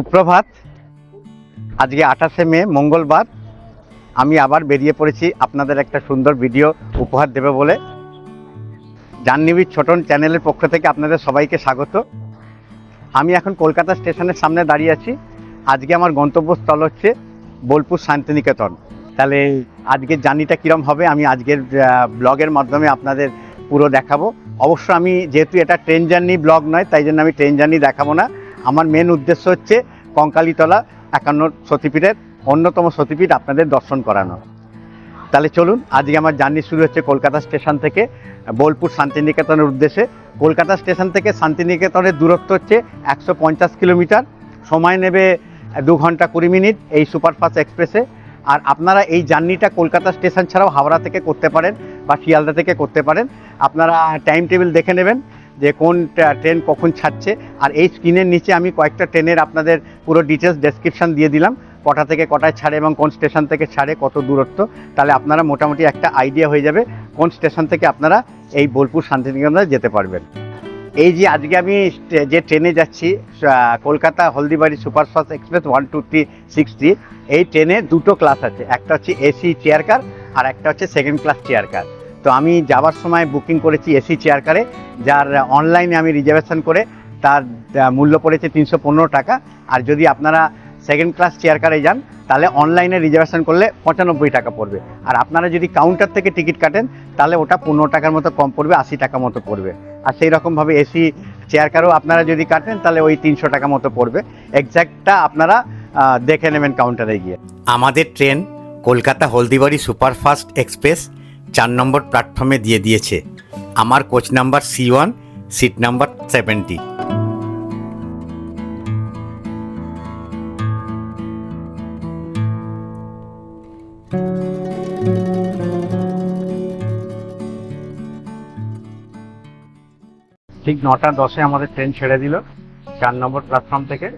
সুপ্রভাত। আজকে আঠাশে মে, মঙ্গলবার। আমি আবার বেরিয়ে পড়েছি আপনাদের একটা সুন্দর ভিডিও উপহার দেবে বলে। জাহ্নবী ছোটন চ্যানেলের পক্ষ থেকে আপনাদের সবাইকে স্বাগত। আমি এখন কলকাতা স্টেশনের সামনে দাঁড়িয়ে আছি। আজকে আমার গন্তব্যস্থল হচ্ছে বোলপুর শান্তিনিকেতন। তাহলে আজকের জার্নিটা কীরম হবে আমি আজকের ব্লগের মাধ্যমে আপনাদের পুরো দেখাবো। অবশ্য আমি যেহেতু এটা ট্রেন জার্নি ব্লগ নয়, তাই জন্য আমি ট্রেন জার্নি দেখাবো না। আমার মেন উদ্দেশ্য হচ্ছে কঙ্কালীতলা একান্ন সতীপীঠের অন্যতম সতীপীঠ আপনাদের দর্শন করানো। তাহলে চলুন, আজকে আমার জার্নি শুরু হচ্ছে কলকাতা স্টেশন থেকে, বোলপুর শান্তিনিকেতনের উদ্দেশ্যে। কলকাতা স্টেশন থেকে শান্তিনিকেতনের দূরত্ব হচ্ছে একশো পঞ্চাশ কিলোমিটার। সময় নেবে দু ঘণ্টা কুড়ি মিনিট এই সুপারফাস্ট এক্সপ্রেসে। আর আপনারা এই জার্নিটা কলকাতা স্টেশন ছাড়াও হাওড়া থেকে করতে পারেন বা শিয়ালদা থেকে করতে পারেন। আপনারা টাইম টেবিল দেখে নেবেন। যে কোন ট্রেন কখন ছাড়ছে। আর এই স্ক্রিনের নিচে আমি কয়েকটা ট্রেনের আপনাদের পুরো ডিটেলস ডেসক্রিপশন দিয়ে দিলাম, কটা থেকে কটায় ছাড়ে এবং কোন স্টেশন থেকে ছাড়ে, কত দূরত্ব। তাহলে আপনারা মোটামুটি একটা আইডিয়া হয়ে যাবে কোন স্টেশন থেকে আপনারা এই বোলপুর শান্তিনিকেতনে যেতে পারবেন। এই যে আজকে আমি যে ট্রেনে যাচ্ছি Kolkata Haldibari superfast express one, two, three, six, three, এই ট্রেনে দুটো ক্লাস আছে। একটা হচ্ছে এসি চেয়ার কার আর একটা হচ্ছে সেকেন্ড ক্লাস চেয়ার কার তো আমি যাওয়ার সময় বুকিং করেছি এসি চেয়ার কারে যার অনলাইনে আমি রিজার্ভেশন করে তার মূল্য পড়েছে তিনশো পনেরো টাকা। আর যদি আপনারা সেকেন্ড ক্লাস চেয়ার কারে যান, তাহলে অনলাইনে রিজার্ভেশন করলে পঁচানব্বই টাকা পড়বে। আর আপনারা যদি কাউন্টার থেকে টিকিট কাটেন, তাহলে ওটা পনেরো টাকার মতো কম পড়বে, আশি টাকা মতো পড়বে। আর সেই রকমভাবে এসি চেয়ার কারও আপনারা যদি কাটেন, তাহলে ওই তিনশো টাকা মতো পড়বে। এক্স্যাক্টটা আপনারা দেখে নেবেন কাউন্টারে গিয়ে। আমাদের train Kolkata Haldibari superfast express চার নম্বর প্ল্যাটফর্মে দিয়ে দিয়েছে। আমার coach number C one seat number seventy ঠিক নটা দশে আমাদের ট্রেন ছেড়ে দিল, চার নম্বর প্ল্যাটফর্ম থেকে।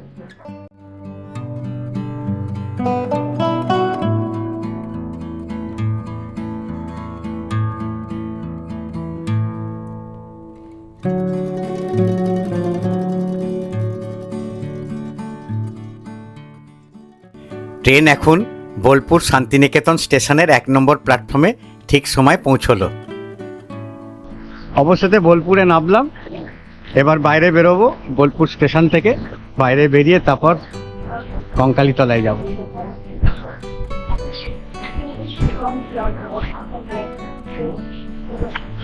ট্রেন এখন বোলপুর শান্তিনিকেতন স্টেশনের এক নম্বর প্ল্যাটফর্মে ঠিক সময় পৌঁছলো। অবশেষে বোলপুরে নামলাম, এবার বাইরে বেরোবো বোলপুর স্টেশন থেকে, বাইরে বেরিয়ে তারপর কঙ্কালীতলায় যাব।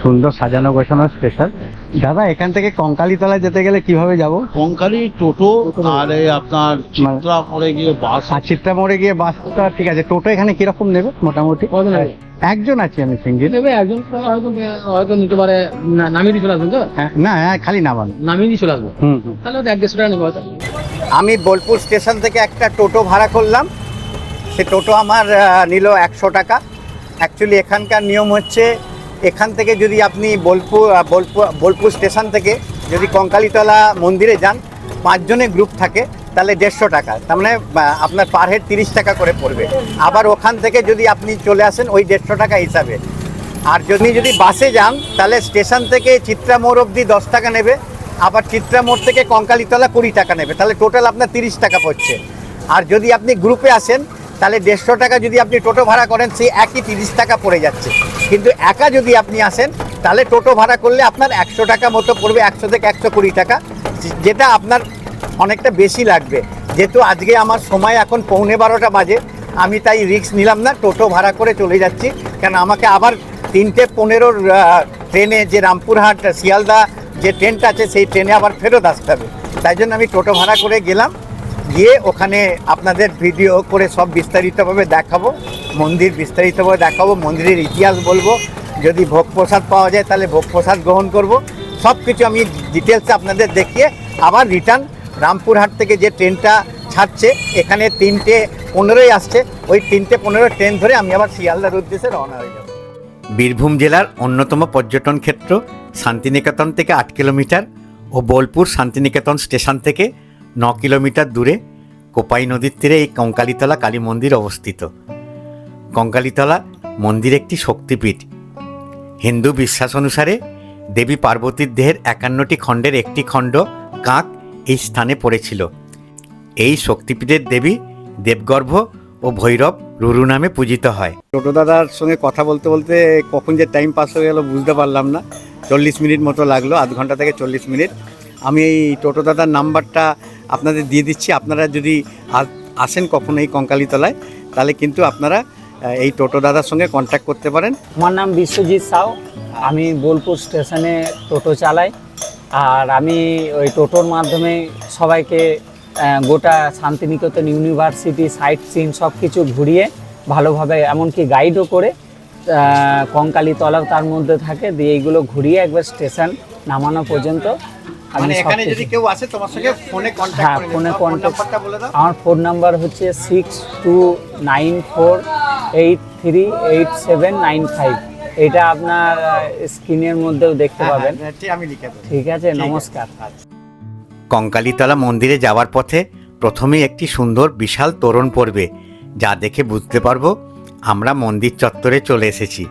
সুন্দর সাজানো গোছানো স্টেশন। দাদা এখান থেকে কঙ্কালীতলায় যেতে গেলে কীভাবে যাব? কঙ্কালি টোটো আর এই আপনার চিত্রা পরে গিয়ে বাস। আর চিত্রা মোড়ে গিয়ে বাসটা ঠিক আছে। টোটো এখানে কীরকম নেবে মোটামুটি? একজন আছি আমি সিঙ্গেল। নেবে একজন হয়তো হয়তো নিতে পারে না- নামিয়ে দিয়ে চলে আসবেন তো? না হ্যাঁ, খালি নামান। নামিয়ে দিয়ে চলে আসব। তাহলে ওটা এক দেড়শো টাকা নেবে হয়তো। আমি বোলপুর স্টেশন থেকে একটা টোটো ভাড়া করলাম। সে টোটো আমার নিল একশো টাকা। অ্যাকচুয়ালি এখানকার নিয়ম হচ্ছে এখান থেকে যদি আপনি বোলপুর বোলপুর বোলপুর স্টেশন থেকে যদি কঙ্কালীতলা মন্দিরে যান, পাঁচজনে গ্রুপ থাকে, তাহলে দেড়শো টাকা। তার মানে আপনার পার হেড তিরিশ টাকা করে পড়বে। আবার ওখান থেকে যদি আপনি চলে আসেন, ওই দেড়শো টাকা হিসাবে। আর যদি যদি বাসে যান, তাহলে স্টেশন থেকে চিত্রা মোড় অবধি দশ টাকা নেবে। আবার চিত্রা মোড় থেকে কঙ্কালীতলা কুড়ি টাকা নেবে। তাহলে টোটাল আপনার তিরিশ টাকা পড়ছে। আর যদি আপনি গ্রুপে আসেন তাহলে দেড়শো টাকা যদি আপনি টোটো ভাড়া করেন সেই একই তিরিশ টাকা পড়ে যাচ্ছে। কিন্তু একা যদি আপনি আসেন, তাহলে টোটো ভাড়া করলে আপনার একশো টাকা মতো পড়বে, একশো থেকে একশো কুড়ি টাকা যেটা আপনার অনেকটা বেশি লাগবে। যেহেতু আজকে আমার সময় এখন পৌনে বারোটা বাজে, আমি তাই রিস্ক নিলাম না, টোটো ভাড়া করে চলে যাচ্ছি। কেন আমাকে আবার তিনটে পনেরোর ট্রেনে যে রামপুরহাট, শিয়ালদা যে ট্রেনটা আছে, সেই ট্রেনে আবার ফেরত আসতে হবে। তাই জন্য আমি টোটো ভাড়া করে গেলাম। গিয়ে ওখানে আপনাদের ভিডিও করে সব বিস্তারিতভাবে দেখাবো, মন্দির বিস্তারিতভাবে দেখাবো, মন্দিরের ইতিহাস বলব। যদি ভোগ প্রসাদ পাওয়া যায় তাহলে ভোগ প্রসাদ গ্রহণ করব। সব কিছু আমি ডিটেলসে আপনাদের দেখিয়ে আবার রিটার্ন রামপুরহাট থেকে যে ট্রেনটা ছাড়ছে, এখানে তিনটে পনেরোই আসছে। ওই তিনটে পনেরো ট্রেন ধরে আমি আবার শিয়ালদার উদ্দেশ্যে রওনা হয়ে যাব। বীরভূম জেলার অন্যতম পর্যটন ক্ষেত্র শান্তিনিকেতন থেকে আট কিলোমিটার ও বোলপুর শান্তিনিকেতন স্টেশন থেকে ন কিলোমিটার দূরে কোপাই নদীর তীরে এই কঙ্কালীতলা কালী মন্দির অবস্থিত। কঙ্কালীতলা মন্দির একটি শক্তিপীঠ। হিন্দু বিশ্বাস অনুসারে দেবী পার্বতীর দেহের একান্নটি খণ্ডের একটি খণ্ড কাক এই স্থানে পড়েছিল। এই শক্তিপীঠের দেবী দেবগর্ভ ও ভৈরব রুরু নামে পূজিত হয়। টোটো দাদার সঙ্গে কথা বলতে বলতে কখন যে টাইম পাস হয়ে গেল বুঝতে পারলাম না। চল্লিশ মিনিট মতো লাগল, আধ ঘণ্টা থেকে চল্লিশ মিনিট। আমি এই টোটো দাদার নাম্বারটা আপনাদের দিয়ে দিচ্ছি। আপনারা যদি আসেন কখনো এই কঙ্কালীতলায় তাহলে কিন্তু আপনারা এই টোটো দাদার সঙ্গে কন্ট্যাক্ট করতে পারেন। আমার নাম বিশ্বজিৎ সাউ। আমি বোলপুর স্টেশনে টোটো চালাই। আর আমি ওই টোটোর মাধ্যমে সবাইকে গোটা শান্তিনিকেতন ইউনিভার্সিটি সাইট সিন সব কিছু ঘুরিয়ে ভালোভাবে এমনকি গাইডও করে আহ, কঙ্কালীতলাও তার মধ্যে থাকে। দিয়ে এইগুলো ঘুরিয়ে একবার স্টেশন নামানো পর্যন্ত মানে এখানে যদি কেউ আসে তোমার সঙ্গে ফোনে কন্ট্যাক্ট হ্যাঁ, করে ফোনে ফোন বলে দাও। আমার ফোন নাম্বার হচ্ছে six two nine four eight three eight seven nine five এটা আপনার স্ক্রিনের মধ্যেও দেখতে হ্যাঁ, পাবেন। হ্যাঁ, ঠিক আমি লিখে দেবো। ঠিক আছে আছে। নমস্কার। কঙ্কালীতলা মন্দিরে যাওয়ার পথে প্রথমেই একটি সুন্দর বিশাল তোরণ পড়বে যা দেখে বুঝতে পারব আমরা মন্দির চত্বরে চলে এসেছি।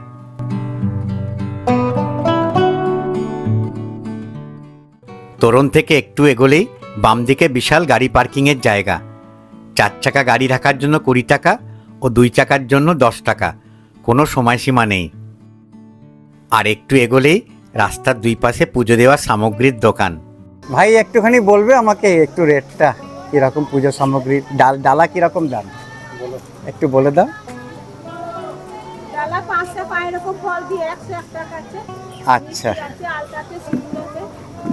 তোরণ থেকে একটু এগোলেই বাম দিকে বিশাল গাড়ি পার্কিংয়ের জায়গা। চার চাকা গাড়ি রাখার জন্য কুড়ি টাকা ও দুই চাকার জন্য দশ টাকা। কোনো সময়সীমা নেই। আর একটু এগোলেই রাস্তার দুই পাশে পুজো দেওয়ার সামগ্রীর দোকান। ভাই একটুখানি বলবে আমাকে একটু রেটটা? কীরকম পুজো সামগ্রী? ডাল ডালা কীরকম দাম? একটু বলে দাও। আচ্ছা।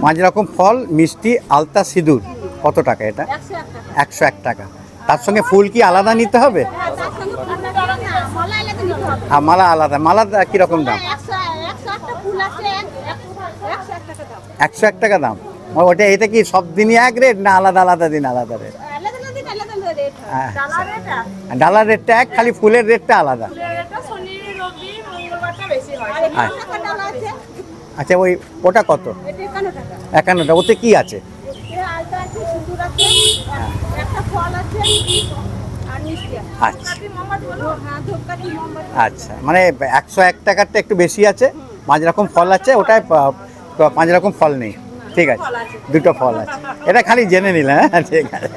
পাঁচ রকম ফল মিষ্টি আলতা সিঁদুর। কত টাকা এটা? একশো এক টাকা। তার সঙ্গে ফুল কি আলাদা নিতে হবে? হ্যাঁ আর মালা আলাদা। মালা কীরকম দাম? একশো এক- টাকা দাম। ওটা এটা কি সব দিনই এক রেট না আলাদা আলাদা দিন আলাদা রেট। ডালা ডালার রেটটা এক খালি ফুলের রেটটা আলাদা। আচ্ছা ওই ওটা কত? একান্নটা ওতে কি আছে? এ আলতা আছে সিঁদুর আছে একটা ফল আছে আর মিষ্টি আছে। আচ্ছা। হ্যাঁ আচ্ছা মানে একশো এক টাকারটা একটু বেশি আছে পাঁচ রকম ফল আছে ওটায় পাঁচ রকম ফল নেই। ঠিক আছে দুটো ফল আছে। এটা খালি জেনে নিলাম হ্যাঁ ঠিক আছে।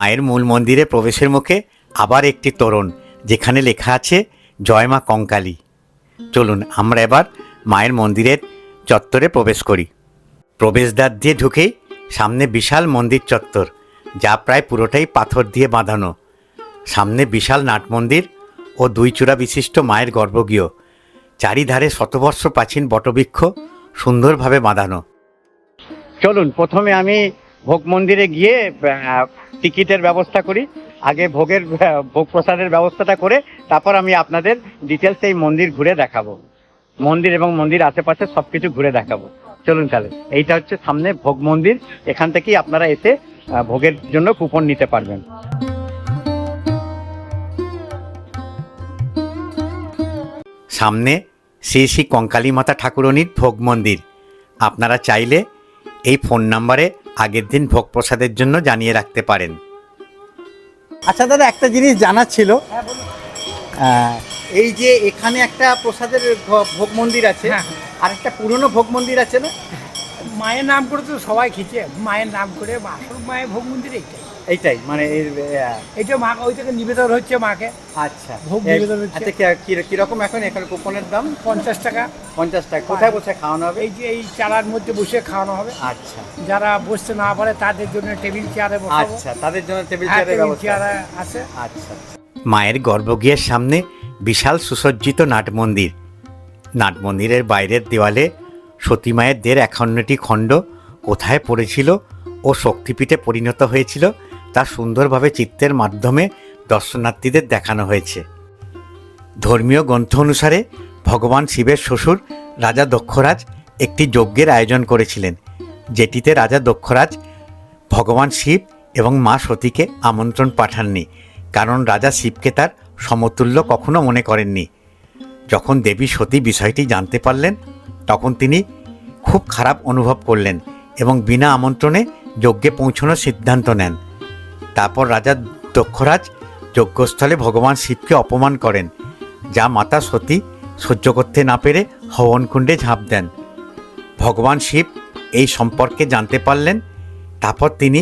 মায়ের মূল মন্দিরে প্রবেশের মুখে আবার একটি তোরণ যেখানে লেখা আছে জয়মা কঙ্কালী। চলুন আমরা এবার মায়ের মন্দিরের চত্বরে প্রবেশ করি। প্রবেশদ্বার দিয়ে ঢুকেই সামনে বিশাল মন্দির চত্বর, যা প্রায় পুরোটাই পাথর দিয়ে বাঁধানো। সামনে বিশাল নাট মন্দির ও দুই চূড়া বিশিষ্ট মায়ের গর্ভগৃহ, চারিধারে শতবর্ষ প্রাচীন বটবৃক্ষ সুন্দরভাবে বাঁধানো। চলুন, প্রথমে আমি ভোগ মন্দিরে গিয়ে টিকিটের ব্যবস্থা করি। আগে ভোগের ভোগ প্রসাদের ব্যবস্থাটা করে তারপর আমি আপনাদের ডিটেলস এই মন্দির ঘুরে দেখাবো। মন্দির এবং মন্দির আশেপাশে সবকিছু ঘুরে দেখাবো। চলুন তাহলে, এইটা হচ্ছে সামনে ভোগ মন্দির। এখান থেকেই আপনারা এসে ভোগের জন্য কুপন নিতে পারবেন। সামনে শ্রী শ্রী কঙ্কালী মাতা ঠাকুরনির ভোগ মন্দির। আপনারা চাইলে এই ফোন নাম্বারে আগের দিন ভোগ প্রসাদের জন্য জানিয়ে রাখতে পারেন। আচ্ছা দাদা একটা জিনিস জানার ছিল। এই যে এখানে একটা প্রসাদের ভোগ মন্দির আছে আর একটা পুরনো ভোগ মন্দির আছে না? মায়ের নাম করে তো সবাই খেয়েছে। মায়ের নাম করে আসল মায়ের ভোগ মন্দির এইটাই। এইটাই মানে এইটা মা ওই থেকে নিবেদন হচ্ছে মাকে। আচ্ছা। ভোগ নিবেদন হচ্ছে। আচ্ছা কি- কি- কীরকম এখন এখানে কুপনের দাম? পঞ্চাশ টাকা। পঞ্চাশ টাকা। কোথায় বসে খাওয়ানো হবে? এই যে এই চালার মধ্যে বসে খাওয়ানো হবে। আচ্ছা। যারা বসতে না পারে তাদের জন্য টেবিল চেয়ারে বসাবো। আচ্ছা তাদের জন্য টেবিল হ্যাঁ, চেয়ারের ব্যবস্থা চেয়ারে আছে। আচ্ছা। মায়ের গর্ভগৃহের সামনে বিশাল সুসজ্জিত নাট মন্দির। নাট মন্দিরের বাইরের দেওয়ালে সতী মায়ের দেড় একান্নটি খণ্ড কোথায় পড়েছিল ও শক্তিপীঠে পরিণত হয়েছিল তা সুন্দরভাবে চিত্রের মাধ্যমে দর্শনার্থীদের দেখানো হয়েছে। ধর্মীয় গ্রন্থ অনুসারে ভগবান শিবের শ্বশুর রাজা দক্ষরাজ একটি যজ্ঞের আয়োজন করেছিলেন, যেটিতে রাজা দক্ষরাজ ভগবান শিব এবং মা সতীকে আমন্ত্রণ পাঠাননি, কারণ রাজা শিবকে তার সমতুল্য কখনো মনে করেননি। যখন দেবী সতী বিষয়টি জানতে পারলেন, তখন তিনি খুব খারাপ অনুভব করলেন এবং বিনা আমন্ত্রণে যজ্ঞে পৌঁছানোর সিদ্ধান্ত নেন। তারপর রাজা দক্ষরাজ যজ্ঞস্থলে ভগবান শিবকে অপমান করেন, যা মাতা সতী সহ্য করতে না পেরে হবনকুণ্ডে ঝাঁপ দেন। ভগবান শিব এই সম্পর্কে জানতে পারলেন, তারপর তিনি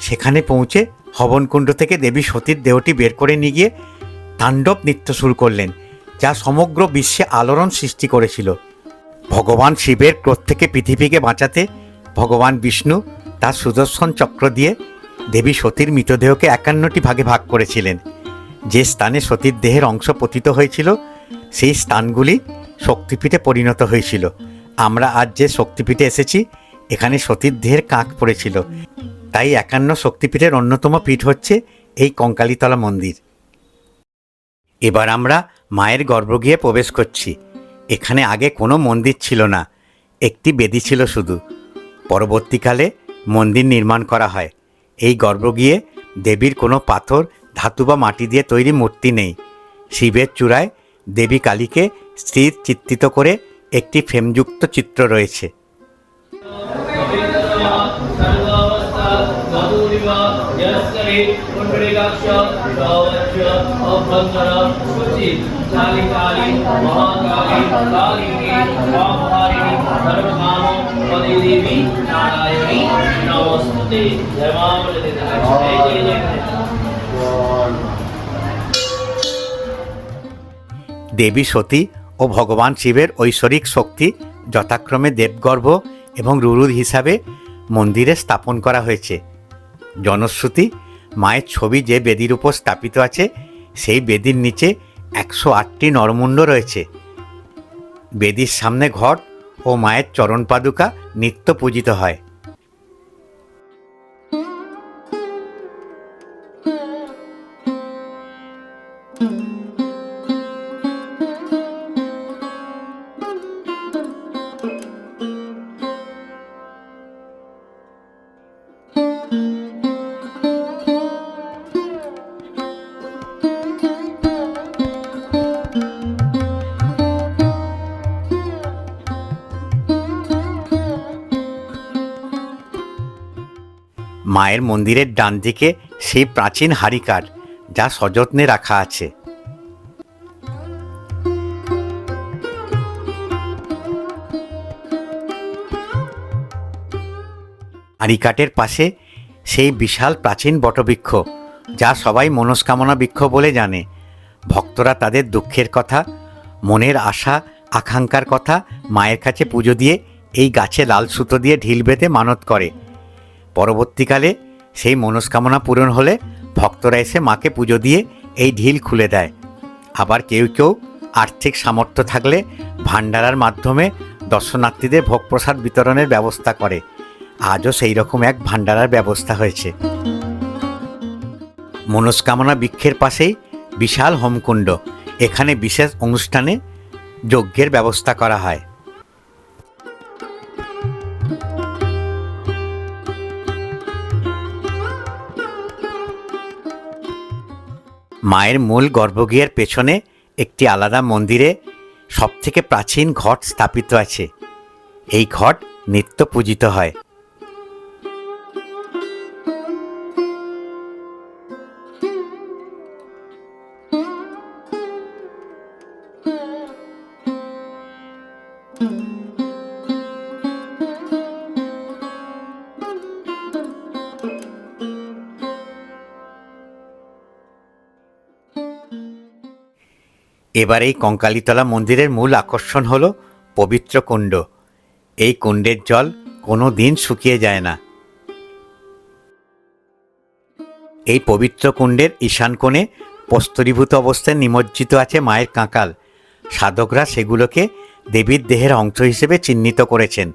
সেখানে পৌঁছে হবনকুণ্ড থেকে দেবী সতীর দেহটি বের করে নিয়ে গিয়ে তাণ্ডব নৃত্য শুরু করলেন, যা সমগ্র বিশ্বে আলোড়ন সৃষ্টি করেছিল। ভগবান শিবের ক্রোধ থেকে পৃথিবীকে বাঁচাতে ভগবান বিষ্ণু তার সুদর্শন চক্র দিয়ে দেবী সতীর মৃতদেহকে একান্নটি ভাগে ভাগ করেছিলেন। যে স্থানে সতীর দেহের অংশ পতিত হয়েছিল, সেই স্থানগুলি শক্তিপীঠে পরিণত হয়েছিল। আমরা আজ যে শক্তিপীঠে এসেছি, এখানে সতীর দেহের কাঁক পড়েছিল। তাই একান্ন শক্তিপীঠের অন্যতম পীঠ হচ্ছে এই কঙ্কালীতলা মন্দির। এবার আমরা মায়ের গর্ব গিয়ে প্রবেশ করছি। এখানে আগে কোনো মন্দির ছিল না, একটি বেদি ছিল শুধু। পরবর্তীকালে মন্দির নির্মাণ করা হয়। এই গর্ভগৃহে দেবীর কোনো পাথর ধাতু বা মাটি দিয়ে তৈরি মূর্তি নেই শিবের চূড়ায় দেবী কালীকে স্থির চিত্রিত করে একটি ফ্রেমযুক্ত চিত্র রয়েছে দেবী সতী ও ভগবান শিবের ঐশ্বরিক শক্তি যথাক্রমে দেবগর্ভ এবং রুরুদ হিসাবে মন্দিরে স্থাপন করা হয়েছে। জনশ্রুতি মায়ের ছবি যে বেদির উপর স্থাপিত আছে সেই বেদির নিচে একশো আটটি নরমুণ্ড রয়েছে। বেদির সামনে ঘট ও মায়ের চরণ পাদুকা নিত্য পূজিত হয়। মায়ের মন্দিরের ডান দিকে সেই প্রাচীন হারিকার, যা সযত্নে রাখা আছে। হারিকাটের পাশে সেই বিশাল প্রাচীন বটবৃক্ষ, যা সবাই মনস্কামনা বৃক্ষ বলে জানে। ভক্তরা তাদের দুঃখের কথা, মনের আশা, আকাঙ্ক্ষার কথা মায়ের কাছে পুজো দিয়ে এই গাছে লাল সুতো দিয়ে ঢিল বেঁধে মানত করে। পরবর্তীকালে সেই মনস্কামনা পূরণ হলে ভক্তরা এসে মাকে পুজো দিয়ে এই ঢিল খুলে দেয়। আবার কেউ কেউ আর্থিক সামর্থ্য থাকলে ভাণ্ডারার মাধ্যমে দর্শনার্থীদের ভোগ প্রসাদ বিতরণের ব্যবস্থা করে। আজও সেই রকম এক ভাণ্ডারার ব্যবস্থা হয়েছে। মনস্কামনা বৃক্ষের পাশেই বিশাল হোমকুণ্ড। এখানে বিশেষ অনুষ্ঠানে যজ্ঞের ব্যবস্থা করা হয়। মায়ের মূল গর্ভগৃহের পেছনে একটি আলাদা মন্দিরে সবথেকে প্রাচীন ঘট স্থাপিত আছে। এই ঘট নিত্য পূজিত হয়। এবার এই কঙ্কালীতলা মন্দিরের মূল আকর্ষণ হল পবিত্র কুণ্ড। এই কুণ্ডের জল কোনো দিন শুকিয়ে যায় না। এই পবিত্র কুণ্ডের ঈশান কোণে প্রস্তরীভূত অবস্থায় নিমজ্জিত আছে মায়ের কাঁকাল। সাধকরা সেগুলোকে দেবীর দেহের অংশ হিসেবে চিহ্নিত করেছেন।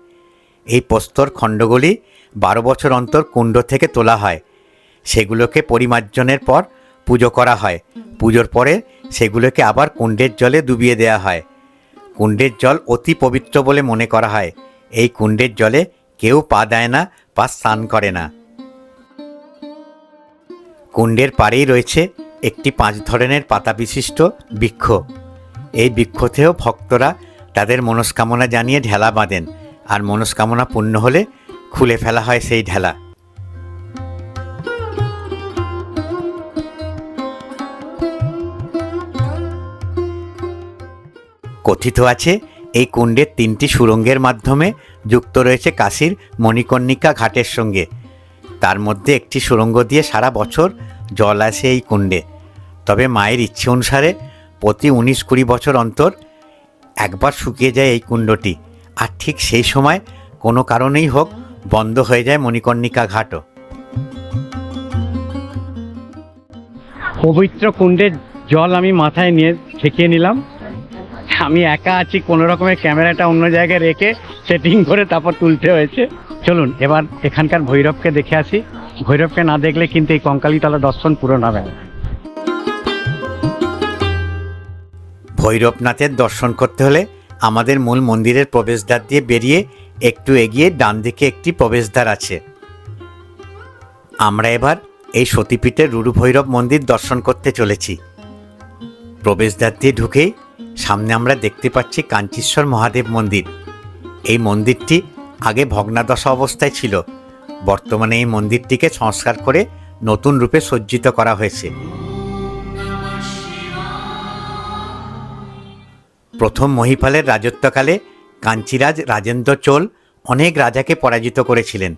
এই প্রস্তর খণ্ডগুলি বারো বছর অন্তর কুণ্ড থেকে তোলা হয়। সেগুলোকে পরিমার্জনের পর পুজো করা হয়। পুজোর পরে সেগুলোকে আবার কুণ্ডের জলে ডুবিয়ে দেওয়া হয়। কুণ্ডের জল অতি পবিত্র বলে মনে করা হয়। এই কুণ্ডের জলে কেউ পা দেয় না বা স্নান করে না। কুণ্ডের পাড়েই রয়েছে একটি পাঁচ ধরনের পাতা বিশিষ্ট বৃক্ষ। এই বৃক্ষতেও ভক্তরা তাদের মনস্কামনা জানিয়ে ঢেলা বাঁধেন। আর মনস্কামনা পূর্ণ হলে খুলে ফেলা হয় সেই ঢেলা। কথিত আছে, এই কুণ্ডের তিনটি সুরঙ্গের মাধ্যমে যুক্ত রয়েছে কাশীর মণিকর্ণিকা ঘাটের সঙ্গে। তার মধ্যে একটি সুড়ঙ্গ দিয়ে সারা বছর জল আসে এই কুণ্ডে। তবে মায়ের ইচ্ছে অনুসারে প্রতি উনিশ কুড়ি বছর অন্তর একবার শুকিয়ে যায় এই কুণ্ডটি, আর ঠিক সেই সময় কোনো কারণেই হোক বন্ধ হয়ে যায় মণিকর্ণিকা ঘাটও। পবিত্র কুণ্ডের জল আমি মাথায় নিয়ে ঠেকিয়ে নিলাম। আমি একা আছি, কোনো রকমের ক্যামেরাটা অন্য জায়গায় রেখে সেটিং করে তারপর তুলতে হয়েছে। চলুন, এবার এখানকার ভৈরবকে দেখে আসি। ভৈরবকে না দেখলে কিন্তু এই কঙ্কালীতলা দর্শন পূরণ হবে না ভৈরবনাথের দর্শন করতে হলে আমাদের মূল মন্দিরের প্রবেশদ্বার দিয়ে বেরিয়ে একটু এগিয়ে ডান দিকে একটি প্রবেশদ্বার আছে। আমরা এবার এই সতীপীঠের রুরু ভৈরব মন্দির দর্শন করতে চলেছি। প্রবেশদ্বার দিয়ে ঢুকেই সামনে আমরা দেখতে পাচ্ছি কাঞ্চীশ্বর মহাদেব মন্দির। এই মন্দিরটি আগে ভগ্নাদশা অবস্থায় ছিল। বর্তমানে এই মন্দিরটিকে সংস্কার করে নতুন রূপে সজ্জিত করা হয়েছে। প্রথম মহিপালের রাজত্বকালে কাঞ্চিরাজ রাজেন্দ্র চোল অনেক রাজাকে পরাজিত করেছিলেন।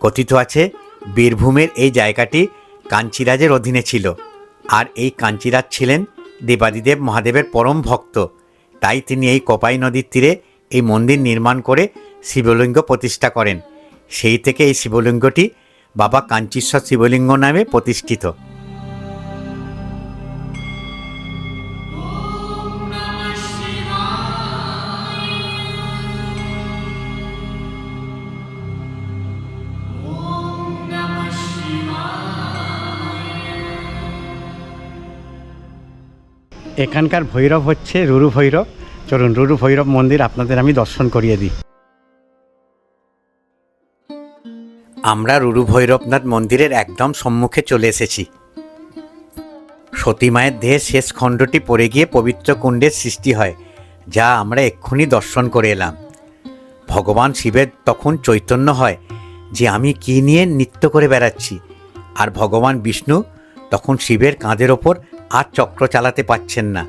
কথিত আছে, বীরভূমের এই জায়গাটি কাঞ্চিরাজের অধীনে ছিল। আর এই কাঞ্চিরাজ ছিলেন দেবাদিদেব মহাদেবের পরম ভক্ত। তাই তিনি এই কপাই নদীর তীরে এই মন্দির নির্মাণ করে শিবলিঙ্গ প্রতিষ্ঠা করেন। সেই থেকে এই শিবলিঙ্গটি বাবা কাঞ্চীশ্বর শিবলিঙ্গ নামে প্রতিষ্ঠিত। এখানকার ভৈরব হচ্ছে রুরু ভৈরব। চলুন, রুরু ভৈরব মন্দির আপনাদের আমি দর্শন করিয়ে দিই। আমরা রুরু ভৈরবনাথ মন্দিরের একদম সম্মুখে চলে এসেছি। সতী মায়ের দেহের শেষ খণ্ডটি পড়ে গিয়ে পবিত্র কুণ্ডের সৃষ্টি হয়, যা আমরা এক্ষুনি দর্শন করে এলাম। ভগবান শিবের তখন চৈতন্য হয় যে আমি কি নিয়ে নৃত্য করে বেড়াচ্ছি, আর ভগবান বিষ্ণু তখন শিবের কাঁধের ওপর আর চক্র চালাতে পারছেন না।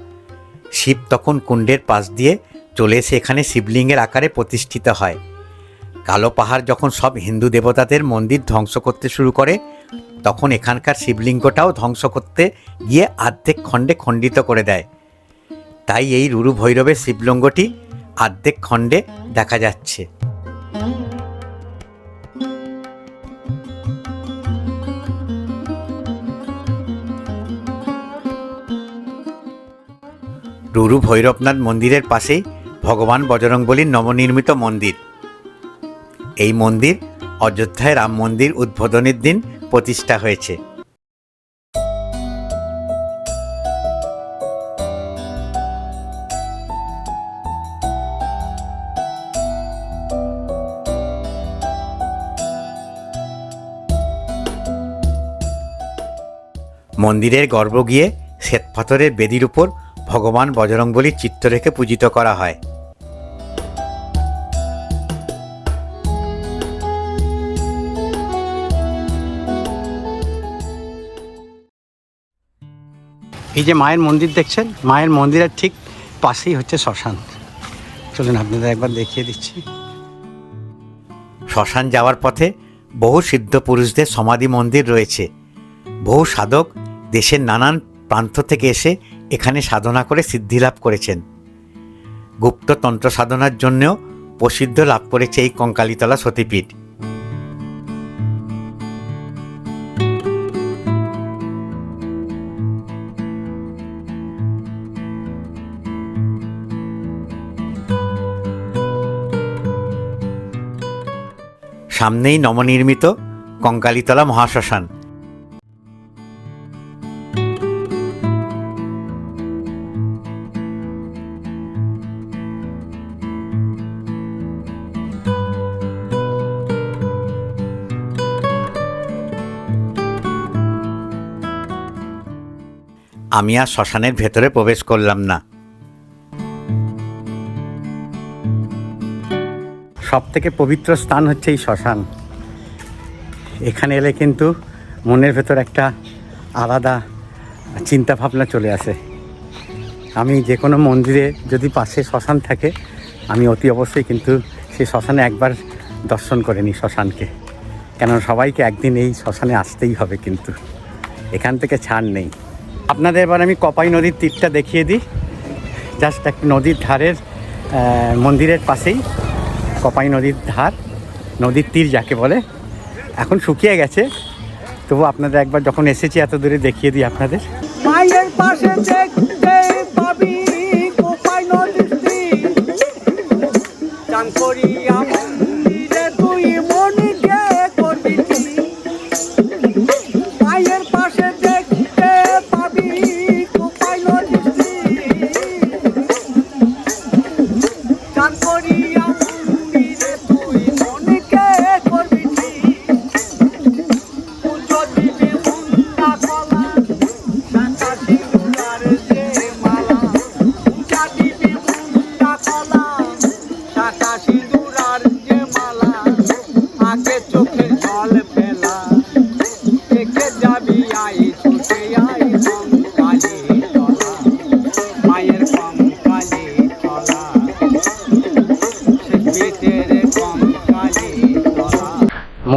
শিব তখন কুণ্ডের পাশ দিয়ে চলে এসে এখানে শিবলিঙ্গের আকারে প্রতিষ্ঠিত হয়। কালো পাহাড় যখন সব হিন্দু দেবতাদের মন্দির ধ্বংস করতে শুরু করে, তখন এখানকার শিবলিঙ্গটাও ধ্বংস করতে গিয়ে আর্ধেক খণ্ডে খণ্ডিত করে দেয়। তাই এই রুরু ভৈরবের শিবলিঙ্গটি আর্ধেক খণ্ডে দেখা যাচ্ছে। রুরু ভৈরবনাথ মন্দিরের পাশেই ভগবান বজরংবলীর নবনির্মিত মন্দির। এই মন্দির অযোধ্যায় রাম মন্দির উদ্বোধনের দিন প্রতিষ্ঠা হয়েছে। মন্দিরের গর্ভ গিয়ে শ্বেতপাথরের বেদির উপর ভগবান বজরংবলীর চিত্র রেখে পূজিত করা হয়। এই যে মায়ের মন্দির দেখছেন? মায়ের মন্দিরের ঠিক পাশেই হচ্ছে শ্মশান। চলুন আপনাদের একবার দেখিয়ে দিচ্ছি। শ্মশান যাওয়ার পথে বহু সিদ্ধ পুরুষদের সমাধি মন্দির রয়েছে। বহু সাধক দেশের নানান প্রান্ত থেকে এসে এখানে সাধনা করে সিদ্ধি লাভ করেছেন। গুপ্ত তন্ত্র সাধনার জন্যও প্রসিদ্ধ লাভ করেছে এই কঙ্কালীতলা সতীপীঠ। সামনেই নবনির্মিত কঙ্কালীতলা মহাশ্মশান। আমি আর শ্মশানের ভেতরে প্রবেশ করলাম না। সব থেকে পবিত্র স্থান হচ্ছে এই শ্মশান। এখানে এলে কিন্তু মনের ভেতর একটা আলাদা চিন্তা ভাবনা চলে আসে। আমি যে কোনো মন্দিরে যদি পাশে শ্মশান থাকে, আমি অতি অবশ্যই কিন্তু সেই শ্মশানে একবার দর্শন করে নিই শ্মশানকে। কেন সবাইকে একদিন এই শ্মশানে আসতেই হবে কিন্তু। এখান থেকে ছাড় নেই। আপনাদের এবার আমি কপাই নদীর তীরটা দেখিয়ে দিই। জাস্ট একটা নদীর ধারের মন্দিরের পাশেই, কপাই নদীর ধার, নদীর তীর যাকে বলে। এখন শুকিয়ে গেছে, তবু আপনাদের একবার যখন এসেছি এত দূরে দেখিয়ে দিই আপনাদের। পাশে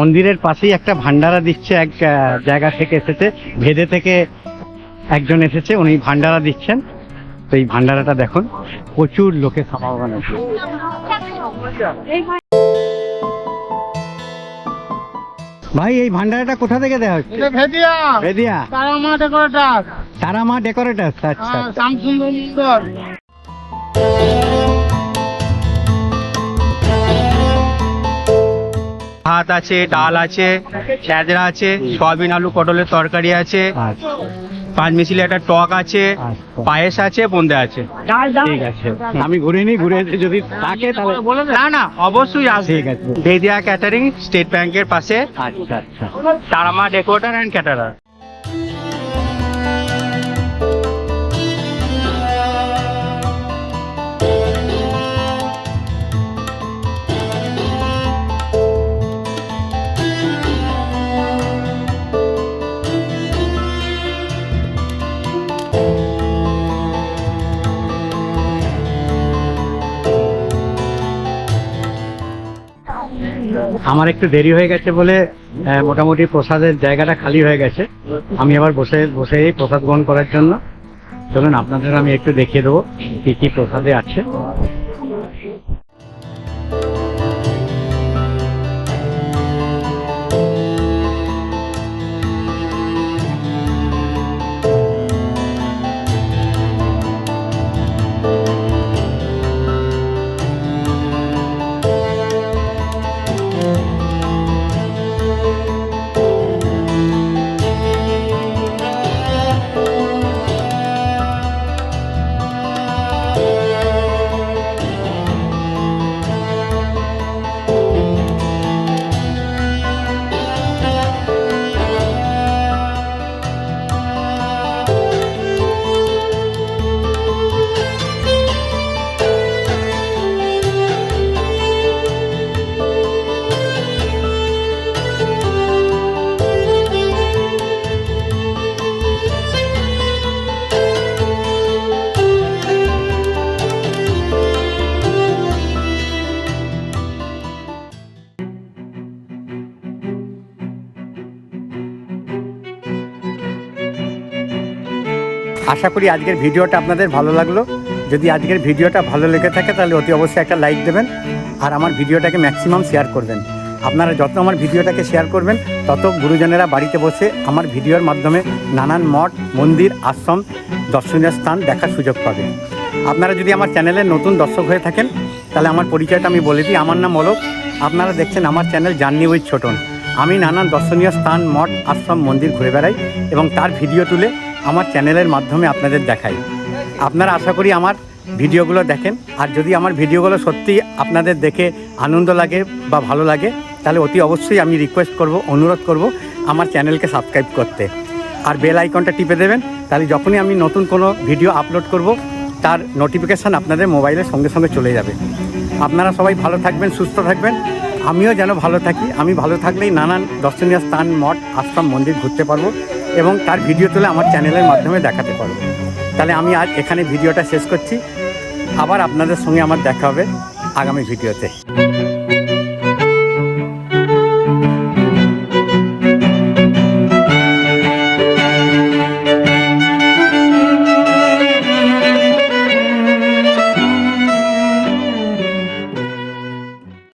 মন্দিরের পাশেই একটা ভান্ডারা দিচ্ছে এক জায়গা থেকে এসেছে। ভেদে থেকে একজন এসেছে উনি ভান্ডারা দিচ্ছেন। তো এই ভান্ডারাটা দেখুন প্রচুর লোকে সমাগম আছে। ভাই এই ভান্ডারাটা কোথা থেকে দেওয়া হচ্ছে? ভেদিয়া। ভেদিয়া? তারা মা ডেকোরেটার তারা মা ডেকোরেটার্স আচ্ছা শ্যামসুন্দর ভাত আছে ডাল আছে ছেঁচড়া আছে সয়াবিন আলু পটলের তরকারি আছে আচ্ছা। পাঁচ মিশিলে একটা টক আছে আচ্ছা। পায়েস আছে বোঁদে আছে। ঠিক আছে। আমি ঘুরে নিই ঘুরে যদি থাকে তাহলে না না অবশ্যই আসবে। ঠিক আছে। বেদিয়া ক্যাটারিং স্টেট ব্যাংকের পাশে। আচ্ছা আচ্ছা। Tarama decorator and caterer. আমার একটু দেরি হয়ে গেছে বলে মোটামুটি প্রসাদের জায়গাটা খালি হয়ে গেছে। আমি আবার বসে বসে প্রসাদ গ্রহণ করার জন্য। চলুন, আপনাদের আমি একটু দেখিয়ে দেবো কি কি প্রসাদে আছে। আশা করি আজকের ভিডিওটা আপনাদের ভালো লাগল। যদি আজকের ভিডিওটা ভালো লেগে থাকে তাহলে অতি অবশ্যই একটা লাইক দেবেন আর আমার ভিডিওটাকে ম্যাক্সিমাম শেয়ার করবেন। আপনারা যত আমার ভিডিওটাকে শেয়ার করবেন, তত গুরুজনেরা বাড়িতে বসে আমার ভিডিওর মাধ্যমে নানান মঠ, মন্দির, আশ্রম, দর্শনীয় স্থান দেখার সুযোগ পাবেন আপনারা যদি আমার চ্যানেলে নতুন দর্শক হয়ে থাকেন, তাহলে আমার পরিচয়টা আমি বলে দিই। আমার নাম অলোক। আপনারা দেখছেন আমার চ্যানেল জার্নি উইথ ছোটন। আমি নানান দর্শনীয় স্থান, মঠ, আশ্রম, মন্দির ঘুরে বেড়াই এবং তার ভিডিও তুলে আমার চ্যানেলের মাধ্যমে আপনাদের দেখাই। আপনারা আশা করি আমার ভিডিওগুলো দেখেন। আর যদি আমার ভিডিওগুলো সত্যি আপনাদের দেখে আনন্দ লাগে বা ভালো লাগে, তাহলে অতি অবশ্যই আমি রিকোয়েস্ট করব, অনুরোধ করব আমার চ্যানেলকে সাবস্ক্রাইব করতে। আর বেল আইকনটা টিপে দেবেন, তাহলে যখনই আমি নতুন কোনো ভিডিও আপলোড করব, তার নোটিফিকেশান আপনাদের মোবাইলের সঙ্গে সঙ্গে চলে যাবে। আপনারা সবাই ভালো থাকবেন, সুস্থ থাকবেন। আমিও যেন ভালো থাকি, আমি ভালো থাকলেই নানান দর্শনীয় স্থান, মঠ, আশ্রম, মন্দির ঘুরতে পারব। এবং তার ভিডিও তুলে আমার চ্যানেলের মাধ্যমে দেখাতে পারো তাহলে আমি আজ এখানে ভিডিওটা শেষ করছি। আবার আপনাদের সঙ্গে আমার দেখা হবে আগামী ভিডিওতে।